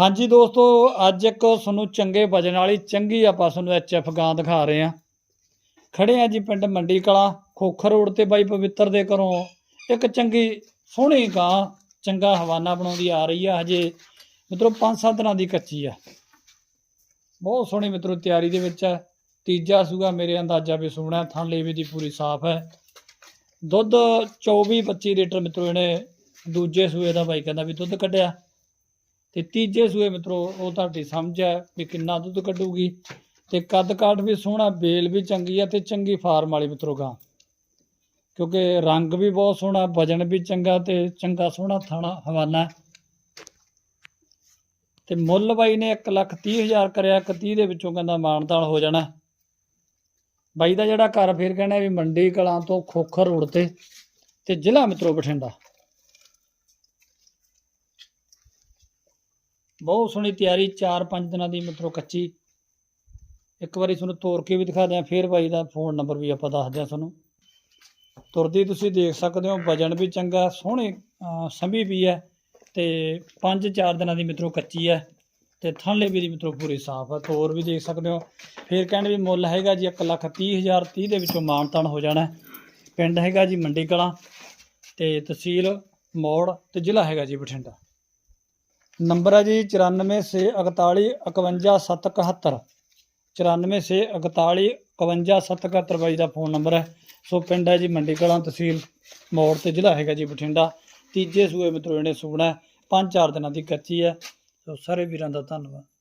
ਹਾਂਜੀ ਦੋਸਤੋ, ਅੱਜ ਇੱਕ ਤੁਹਾਨੂੰ ਚੰਗੇ ਵਜਨ ਵਾਲੀ ਚੰਗੀ ਆਪਾਂ ਤੁਹਾਨੂੰ ਐਚਐਫ ਗਾਂ ਦਿਖਾ ਰਹੇ ਹਾਂ। ਖੜੇ ਆ ਜੀ ਪਿੰਡ ਮੰਡੀ ਕਲਾ ਖੋਖਰ ਰੋਡ ਤੇ ਬਾਈ ਪਵਿੱਤਰ ਦੇ ਘਰੋਂ। ਇੱਕ ਚੰਗੀ ਸੋਹਣੀ ਗਾਂ, ਚੰਗਾ ਹਵਾਨਾ ਬਣਾਉਂਦੀ ਆ ਰਹੀ ਆ ਹਜੇ। ਮਿੱਤਰੋ 5-7 ਦਿਨਾਂ ਦੀ ਕੱਚੀ ਆ। ਬਹੁਤ ਸੋਹਣੀ ਮਿੱਤਰੋ, ਤਿਆਰੀ ਦੇ ਵਿੱਚ ਹੈ ਤੀਜਾ ਸੂਗਾ ਮੇਰੇ ਅੰਦਾਜ਼ਾ ਵੀ ਸੋਹਣਾ, ਥਣ ਲੇਵੇ ਦੀ ਪੂਰੀ ਸਾਫ਼ ਹੈ। ਦੁੱਧ 24-25 ਲੀਟਰ ਮਿੱਤਰੋ, ਇਹਨੇ ਦੂਜੇ ਸੂਏ ਦਾ ਬਾਈ ਕਹਿੰਦਾ ਵੀ ਦੁੱਧ ਕੱਢਿਆ। ਤੇ ਤੀਜੇ ਸੂਏ ਮਿੱਤਰੋ, ਉਹ ਤੁਹਾਡੀ ਸਮਝ ਹੈ ਵੀ ਕਿੰਨਾ ਦੁੱਧ ਕੱਢੂਗੀ ਤੇ ਕੱਦ ਕਾਠ ਵੀ ਸੋਹਣਾ, ਬੇਲ ਵੀ ਚੰਗੀ ਆ ਤੇ ਚੰਗੀ ਫਾਰਮ ਵਾਲੀ ਮਿੱਤਰੋ ਗਾਂ। ਕਿਉਂਕਿ ਰੰਗ ਵੀ ਬਹੁਤ ਸੋਹਣਾ, ਵਜਨ ਵੀ ਚੰਗਾ ਤੇ ਚੰਗਾ ਸੋਹਣਾ ਥਾਣਾ ਹਵਾਨਾ ਤੇ ਮੁੱਲ ਬਾਈ ਨੇ 1 ਲੱਖ ਤੀਹ ਹਜ਼ਾਰ ਕਰਿਆ 31 ਦੇ ਵਿੱਚੋਂ ਕਹਿੰਦਾ ਮਾਨਤਾਲ ਹੋ ਜਾਣਾ। ਬਾਈ ਦਾ ਜਿਹੜਾ ਘਰ ਫਿਰ ਕਹਿੰਦਾ ਵੀ ਮੰਡੀ ਕਲਾਂ ਤੋਂ ਖੋਖਰ ਰੋਡ ਤੇ ਤੇ ਜ਼ਿਲ੍ਹਾ ਮਿੱਤਰੋ ਬਠਿੰਡਾ। ਬਹੁਤ ਸੋਹਣੀ ਤਿਆਰੀ 4-5 ਦਿਨਾਂ ਦੀ ਮਿੱਤਰੋ ਕੱਚੀ। ਇੱਕ ਵਾਰੀ ਤੁਹਾਨੂੰ ਤੋੜ ਕੇ ਵੀ ਦਿਖਾ ਦਿਆਂ, ਫਿਰ ਬਾਈ ਦਾ ਫੋਨ ਨੰਬਰ ਵੀ ਆਪਾਂ ਦੱਸ ਦਿਆਂ ਤੁਹਾਨੂੰ। ਤੁਰਦੀ ਤੁਸੀਂ ਦੇਖ ਸਕਦੇ ਹੋ, ਵਜਨ ਵੀ ਚੰਗਾ, ਸੋਹਣੀ ਸੰਭੀ ਵੀ ਹੈ ਤੇ 5-4 ਦਿਨਾਂ ਦੀ ਮਿੱਤਰੋ ਕੱਚੀ ਹੈ ਤੇ ਥਣਲੇ ਵੀ ਦੀ ਮਿੱਤਰੋ ਪੂਰੀ ਸਾਫ਼ ਹੈ। ਤੋਰ ਵੀ ਦੇਖ ਸਕਦੇ ਹੋ। ਫਿਰ ਕਹਿਣ ਵੀ ਮੁੱਲ ਹੈਗਾ ਜੀ 1 ਲੱਖ ਤੀਹ ਹਜ਼ਾਰ ਤੀਹ ਦੇ ਵਿੱਚੋਂ ਮਾਨਤਾਨ ਹੋ ਜਾਣਾ ਪਿੰਡ ਹੈਗਾ ਜੀ ਮੰਡੀ ਕਲਾਂ ਤੇ ਤਹਿਸੀਲ ਮੋੜ ਤੇ ਜ਼ਿਲ੍ਹਾ ਹੈਗਾ ਜੀ ਬਠਿੰਡਾ। ਨੰਬਰ ਹੈ ਜੀ 9448 51771 9448 51771 ਬਾਈ ਦਾ ਫੋਨ ਨੰਬਰ ਹੈ। ਸੋ ਪਿੰਡ ਹੈ ਜੀ ਮੰਡੀ ਕਲਾਂ ਤਹਿਸੀਲ ਮੋੜ ਤੇ ਜ਼ਿਲ੍ਹਾ ਹੈਗਾ ਜੀ ਬਠਿੰਡਾ। ਤੀਜੇ ਸੂਏ ਮਿੱਤਰੋ ਇਹਨੇ ਸੁਣਾ ਪੰਜ ਚਾਰ ਦਿਨਾਂ ਦੀ ਕੱਚੀ ਹੈ। ਸੋ ਸਾਰੇ ਵੀਰਾਂ ਦਾ ਧੰਨਵਾਦ।